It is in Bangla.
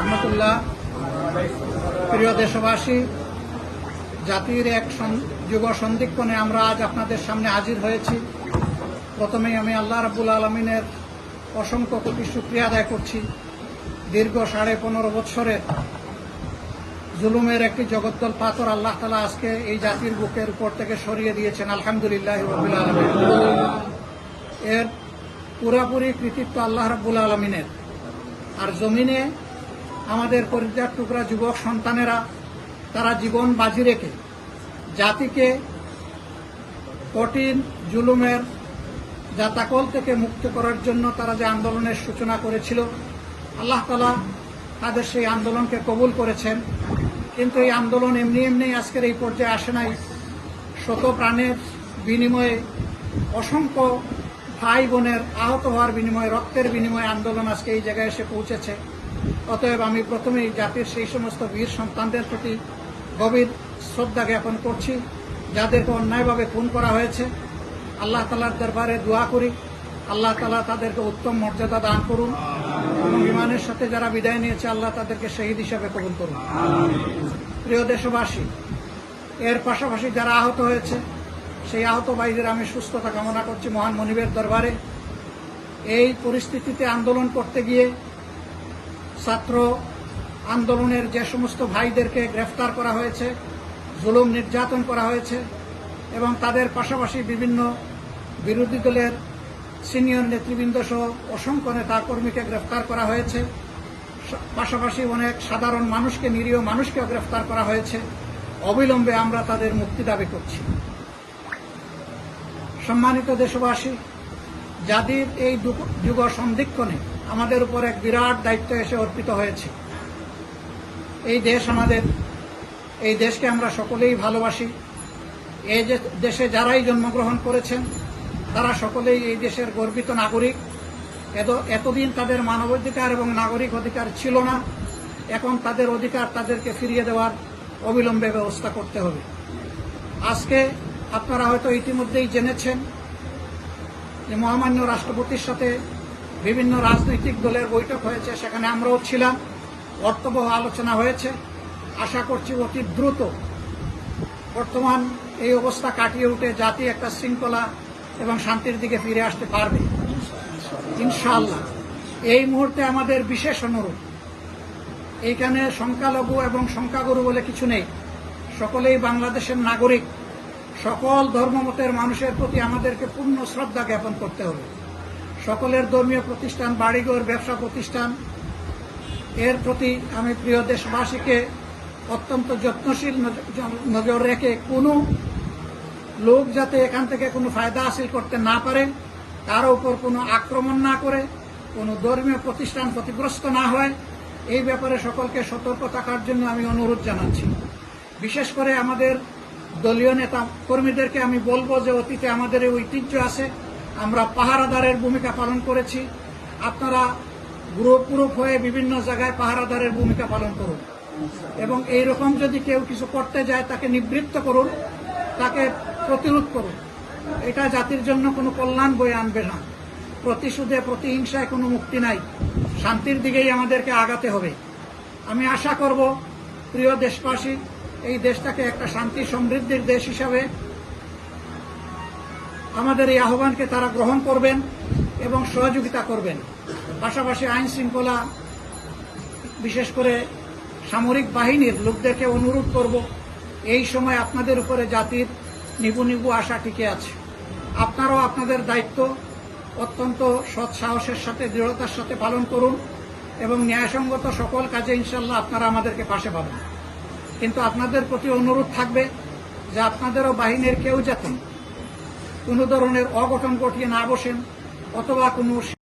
রহমতুল্লাহ, প্রিয় দেশবাসী, জাতির এক যুব সন্ধিক্ষণে আমরা আজ আপনাদের সামনে হাজির হয়েছি। প্রথমেই আমি আল্লাহ রাবুল আলমিনের অসংখ্য কোটি শুক্রিয়া আদায় করছি। দীর্ঘ সাড়ে পনেরো বৎসরের জুলুমের একটি জগদ্দল পাথর আল্লাহ তালা আজকে এই জাতির বুকের উপর থেকে সরিয়ে দিয়েছেন, আলহামদুলিল্লাহ রবিল আলমিন। এর পুরাপুরি কৃতিত্ব আল্লাহ রাবুল আলমিনের। আর জমিনে আমাদের পরিত্যাগ টুকরা যুবক সন্তানেরা, তারা জীবন বাজি রেখে জাতিকে কঠিন জুলুমের জাতাকল থেকে মুক্ত করার জন্য তারা যে আন্দোলনের সূচনা করেছিল, আল্লাহ তালা তাদের সেই আন্দোলনকে কবুল করেছেন। কিন্তু এই আন্দোলন এমনি এমনি আজকের এই পর্যায়ে আসে নাই। শত প্রাণের বিনিময়ে অসংখ্য ভাই বোনের আহত হওয়ার বিনিময়ে, রক্তের বিনিময়ে আন্দোলন আজকে এই জায়গায় এসে পৌঁছেছে। অতএব আমি প্রথমেই জাতির সেই সমস্ত বীর সন্তানদের প্রতি গভীর শ্রদ্ধা জ্ঞাপন করছি, যাদেরকে অন্যায়ভাবে খুন করা হয়েছে। আল্লাহ তালার দরবারে দোয়া করি। আল্লাহ তালা তাদেরকে উত্তম মর্যাদা দান করুন এবং ইমানের সাথে যারা বিদায় নিয়েছে, আল্লাহ তাদেরকে শহীদ হিসাবে কবুল করুন। প্রিয় দেশবাসী, এর পাশাপাশি যারা আহত হয়েছে, সেই আহত ভাইদের আমি সুস্থতা কামনা করছি মহান মনিবের দরবারে। এই পরিস্থিতিতে আন্দোলন করতে গিয়ে ছাত্র আন্দোলনের যে সমস্ত ভাইদেরকে গ্রেফতার করা হয়েছে, জুলুম নির্যাতন করা হয়েছে, এবং তাদের পাশাপাশি বিভিন্ন বিরোধী দলের সিনিয়র নেতৃবৃন্দ সহ অসংখ্য নেতা কর্মীকে গ্রেফতার করা হয়েছে। পাশাপাশি অনেক সাধারণ মানুষকে, নিরীহ মানুষকেও গ্রেফতার করা হয়েছে। অবিলম্বে আমরা তাদের মুক্তি দাবি করছি। সম্মানিত দেশবাসী যাদের এই যুগ সন্ধিক্ষণে আমাদের উপর এক বিরাট দায়িত্ব এসে অর্পিত হয়েছে। এই দেশ আমাদের, এই দেশকে আমরা সকলেই ভালোবাসি। এই দেশে যারাই জন্মগ্রহণ করেছেন, তারা সকলেই এই দেশের গর্বিত নাগরিক। এত, এতদিন তাদের মানবাধিকার এবং নাগরিক অধিকার ছিল না। এখন তাদের অধিকার তাদেরকে ফিরিয়ে দেওয়ার অবিলম্বে ব্যবস্থা করতে হবে। আজকে আপনারা হয়তো ইতিমধ্যেই জেনেছেন যে মহামান্য রাষ্ট্রপতির সাথে বিভিন্ন রাজনৈতিক দলের বৈঠক হয়েছে, সেখানে আমরাও ছিলাম। অর্থবহ আলোচনা হয়েছে। আশা করছি অতি দ্রুত বর্তমান এই অবস্থা কাটিয়ে উঠে জাতি একটা শৃঙ্খলা এবং শান্তির দিকে ফিরে আসতে পারবে। ইনশাআল্লাহ। এই মুহূর্তে আমাদের বিশেষ অনুরোধ, এইখানে সংখ্যালঘু এবং সংখ্যাগুরু বলে কিছু নেই। সকলেই বাংলাদেশের নাগরিক। সকল ধর্মমতের মানুষের প্রতি আমাদেরকে পূর্ণ শ্রদ্ধা জ্ঞাপন করতে হবে। সকলের ধর্মীয় প্রতিষ্ঠান, বাড়িঘর, ব্যবসা প্রতিষ্ঠান, এর প্রতি আমি প্রিয় দেশবাসীকে অত্যন্ত যত্নশীল নজ- নজর রেখে কোনো লোক যাতে এখান থেকে কোনো ফায়দা হাসিল করতে না পারে, তার উপর কোনো আক্রমণ না করে, কোনো ধর্মীয় প্রতিষ্ঠান ক্ষতিগ্রস্ত না হয়, এই ব্যাপারে সকলকে সতর্ক থাকার জন্য আমি অনুরোধ জানাচ্ছি। বিশেষ করে আমাদের দলীয় নেতা কর্মীদেরকে আমি বলব যে অতীতে আমাদের এই ঐতিহ্য আছে। আমরা পাহারাদারের ভূমিকা পালন করেছি। আপনারা গ্রুপ গ্রুপ হয়ে বিভিন্ন জায়গায় পাহারাদারের ভূমিকা পালন করুন। এবং এই রকম যদি কেউ কিছু করতে যায়, তাকে নিবৃত্ত করুন, তাকে প্রতিরোধ করুন। এটা জাতির জন্য কোনো কল্যাণ বয়ে আনবে না। প্রতিশোধে, প্রতিহিংসায় কোনো মুক্তি নাই। শান্তির দিকেই আমাদেরকে আগাতে হবে। আমি আশা করব, প্রিয় দেশবাসী এই দেশটাকে একটা শান্তি সমৃদ্ধির দেশ হিসাবে আমাদের এই আহ্বানকে তারা গ্রহণ করবেন এবং সহযোগিতা করবেন। পাশাপাশি আইন শৃঙ্খলা, বিশেষ করে সামরিক বাহিনীর লোকদেরকে অনুরোধ করব, এই সময় আপনাদের উপরে জাতির নিবু নিবু আশা টিকে আছে। আপনারাও আপনাদের দায়িত্ব অত্যন্ত সৎ সাহসের সাথে, দৃঢ়তার সাথে পালন করুন এবং ন্যায়সঙ্গত সকল কাজে ইনশাল্লাহ আপনারা আমাদেরকে পাশে পাবেন। কিন্তু আপনাদের প্রতি অনুরোধ থাকবে যে আপনাদেরও বাহিনীর কেউ যাতে কোনো ধরনের অঘটন ঘটিয়ে না বসেন অথবা কোনো